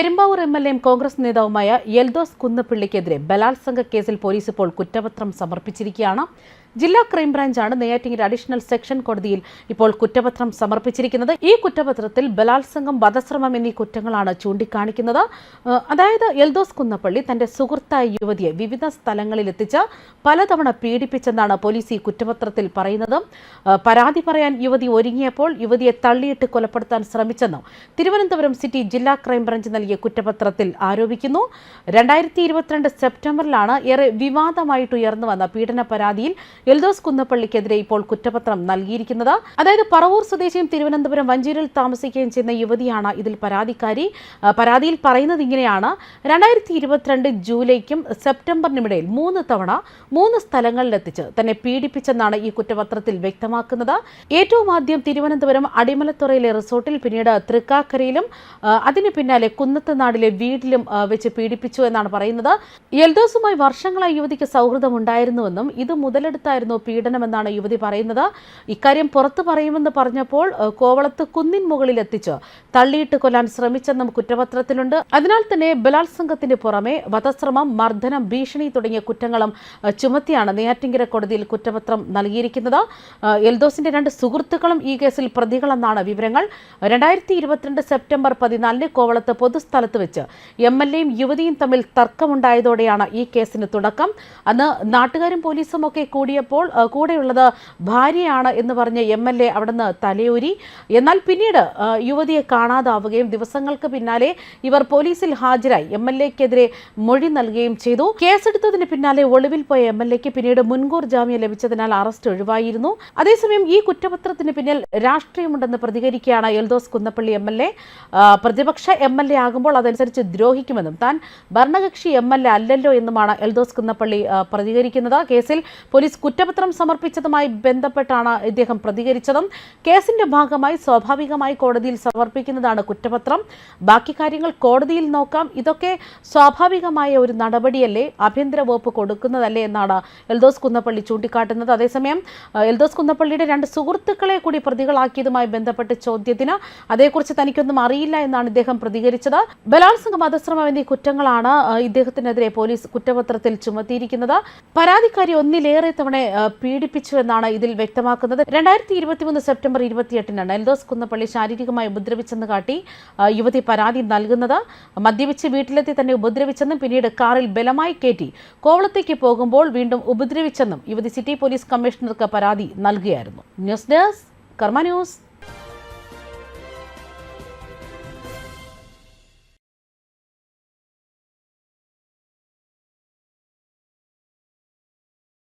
Perumbavoor M L എയും കോൺഗ്രസ് നേതാവുമായ യൽദോസ് കുന്നപ്പിള്ളിക്കെതിരെ ബലാത്സംഗ കേസിൽ പോലീസ് ഇപ്പോൾ കുറ്റപത്രം സമർപ്പിച്ചിരിക്കുകയാണ്. ജില്ലാ ക്രൈംബ്രാഞ്ചാണ് നെയ്യാറ്റിങ്ങിൽ അഡീഷണൽ സെക്ഷൻ കോടതിയിൽ ഇപ്പോൾ കുറ്റപത്രം സമർപ്പിച്ചിരിക്കുന്നത്. ഈ കുറ്റപത്രത്തിൽ ബലാത്സംഗം വധശ്രമം എന്നീ കുറ്റങ്ങളാണ് ചൂണ്ടിക്കാണിക്കുന്നത്. അതായത് എൽദോസ് കുന്നപ്പള്ളി തന്റെ സുഹൃത്തായ യുവതിയെ വിവിധ സ്ഥലങ്ങളിൽ എത്തിച്ച് പലതവണ പീഡിപ്പിച്ചെന്നാണ് പോലീസ് ഈ കുറ്റപത്രത്തിൽ പറയുന്നത്. പരാതി പറയാൻ യുവതി ഒരുങ്ങിയപ്പോൾ യുവതിയെ തള്ളിയിട്ട് കൊലപ്പെടുത്താൻ ശ്രമിച്ചെന്നും തിരുവനന്തപുരം സിറ്റി ജില്ലാ ക്രൈംബ്രാഞ്ച് നൽകിയ കുറ്റപത്രത്തിൽ ആരോപിക്കുന്നു. രണ്ടായിരത്തി ഇരുപത്തിരണ്ട് സെപ്റ്റംബറിലാണ് ഏറെ വിവാദമായിട്ട് ഉയർന്നു വന്ന പീഡന പരാതിയിൽ എൽദോസ് കുന്നപ്പള്ളിക്കെതിരെ ഇപ്പോൾ കുറ്റപത്രം നൽകിയിരിക്കുന്നത്. അതായത് പറവൂർ സ്വദേശിയും തിരുവനന്തപുരം വഞ്ചിയൂരിൽ താമസിക്കുകയും ചെയ്യുന്ന യുവതിയാണ് ഇതിൽ പരാതിക്കാരി. പരാതിയിൽ പറയുന്നത് ഇങ്ങനെയാണ്. രണ്ടായിരത്തി ഇരുപത്തിരണ്ട് ജൂലൈക്കും സെപ്റ്റംബറിനുമിടയിൽ മൂന്ന് തവണ മൂന്ന് സ്ഥലങ്ങളിലെത്തിച്ച് തന്നെ പീഡിപ്പിച്ചെന്നാണ് ഈ കുറ്റപത്രത്തിൽ വ്യക്തമാക്കുന്നത്. ഏറ്റവും ആദ്യം തിരുവനന്തപുരം അടിമലത്തുറയിലെ റിസോർട്ടിൽ പിന്നീട് തൃക്കാക്കരയിലും അതിനു പിന്നാലെ കുന്നത്തനാടിലെ വീട്ടിലും വെച്ച് പീഡിപ്പിച്ചു എന്നാണ് പറയുന്നത്. യൽദോസുമായി വർഷങ്ങളായി യുവതിക്ക് സൗഹൃദം സൗഹൃദമുണ്ടായിരുന്നുവെന്നും ഇത് മുതലെടുത്തായിരുന്നു പീഡനമെന്നാണ് യുവതി പറയുന്നത്. ഇക്കാര്യം പുറത്തു പറയുമെന്ന് പറഞ്ഞപ്പോൾ കോവളത്ത് കുന്നിൻ മുകളിൽ എത്തിച്ച് തള്ളിയിട്ട് കൊല്ലാൻ ശ്രമിച്ചെന്നും കുറ്റപത്രത്തിലുണ്ട്. അതിനാൽ തന്നെ ബലാത്സംഗത്തിന് പുറമെ വധശ്രമം മർദ്ദനം ഭീഷണി തുടങ്ങിയ കുറ്റങ്ങളും ചുമത്തിയാണ് നെയ്യാറ്റിങ്കര കോടതിയിൽ കുറ്റപത്രം നൽകിയിരിക്കുന്നത്. എൽദോസിന്റെ രണ്ട് സുഹൃത്തുക്കളും ഈ കേസിൽ പ്രതികളെന്നാണ് വിവരങ്ങൾ. രണ്ടായിരത്തി ഇരുപത്തിരണ്ട് സെപ്റ്റംബർ പതിനാലിന് കോവളത്ത് പൊതുസ്ഥലത്ത് വെച്ച് എം എൽ എയും യുവതിയും തമ്മിൽ തർക്കമുണ്ടായതോടെയാണ് ഈ കേസിന് തുടക്കം. അന്ന് നാട്ടുകാരും പോലീസും ഒക്കെ കൂടിയപ്പോൾ ആ, കൂടെയുള്ളത് ഭാര്യയാണ് എന്ന് പറഞ്ഞ് എം എൽ എ അവിടുന്ന് തലയൂരി. എന്നാൽ പിന്നീട് യുവതിയെ കാണാതാവുകയും ദിവസങ്ങൾക്ക് പിന്നാലെ ഇവർ പോലീസിൽ ഹാജരായി. എം എൽ എക്കെതിരെ മൊഴി നൽകുകയും ചെയ്തു. കേസെടുത്തതിന് പിന്നാലെ ഒളിവിൽ പോയ എം എൽ എക്ക് പിന്നീട് മുൻകൂർ ജാമ്യം ലഭിച്ചതിനാൽ അറസ്റ്റ് ഒഴിവായിരുന്നു. അതേസമയം ഈ കുറ്റപത്രത്തിന് പിന്നിൽ രാഷ്ട്രീയമുണ്ടെന്ന് പ്രതികരിക്കുകയാണ് Eldhose Kunnappilly M L A. പ്രതിപക്ഷ എം എൽ എ ആകുമ്പോൾ അതനുസരിച്ച് ദ്രോഹിക്കുമെന്നും താൻ ഭരണകക്ഷി എം എൽ എ അല്ലല്ലോ എന്നുമാണ് എൽദോസ് കുന്നപ്പള്ളി പ്രതികരിക്കുന്നത്. കേസിൽ പോലീസ് കുറ്റപത്രം സമർപ്പിച്ചതുമായി ബന്ധപ്പെട്ടാണ് ഇദ്ദേഹം പ്രതികരിച്ചതും. കേസിന്റെ ഭാഗമായി സ്വാഭാവികമായി കോടതിയിൽ സമർപ്പിക്കുന്നതാണ് കുറ്റപത്രം. ബാക്കി കാര്യങ്ങൾ കോടതിയിൽ നോക്കാം. ഇതൊക്കെ സ്വാഭാവികമായ ഒരു നടപടിയല്ലേ? ആഭ്യന്തര വകുപ്പ് കൊടുക്കുന്നതല്ലേ എന്നാണ് എൽദോസ് കുന്നപ്പള്ളി ചൂണ്ടിക്കാട്ടുന്നത്. അതേസമയം എൽദോസ് കുന്നപ്പള്ളിയുടെ രണ്ട് സുഹൃത്തുക്കളെ കൂടി പ്രതികളാക്കിയതുമായി ബന്ധപ്പെട്ട ചോദ്യത്തിന് അതേക്കുറിച്ച് തനിക്കൊന്നും അറിയില്ല എന്നാണ് ഇദ്ദേഹം പ്രതികരിച്ചത്. ബലാത്സംഗ വധശ്രമം എന്നീ കുറ്റങ്ങളാണ് ഇദ്ദേഹത്തിനെതിരെ പോലീസ് കുറ്റപത്രത്തിൽ ചുമത്തിയിരിക്കുന്നത്. പരാതിക്കാരി ഒന്നിലേറെ തവണ ആ, പീഡിപ്പിച്ചു എന്നാണ് ഇതിൽ വ്യക്തമാക്കുന്നത്. രണ്ടായിരത്തി ഇരുപത്തിമൂന്ന് സെപ്റ്റംബർ ഇരുപത്തിയെട്ടിനാണ് എൽദോസ് കുന്നപ്പള്ളി ശാരീരികമായി ഉപദ്രവിച്ചെന്ന് കാട്ടി യുവതി പരാതി നൽകുന്നത്. മദ്യപിച്ച് വീട്ടിലെത്തി തന്നെ ഉപദ്രവിച്ചെന്നും പിന്നീട് കാറിൽ ബലമായി കയറ്റി കോവളത്തേക്ക് പോകുമ്പോൾ വീണ്ടും ഉപദ്രവിച്ചെന്നും യുവതി സിറ്റി പോലീസ് കമ്മീഷണർക്ക് പരാതി നൽകുകയായിരുന്നു. News desk Karma news.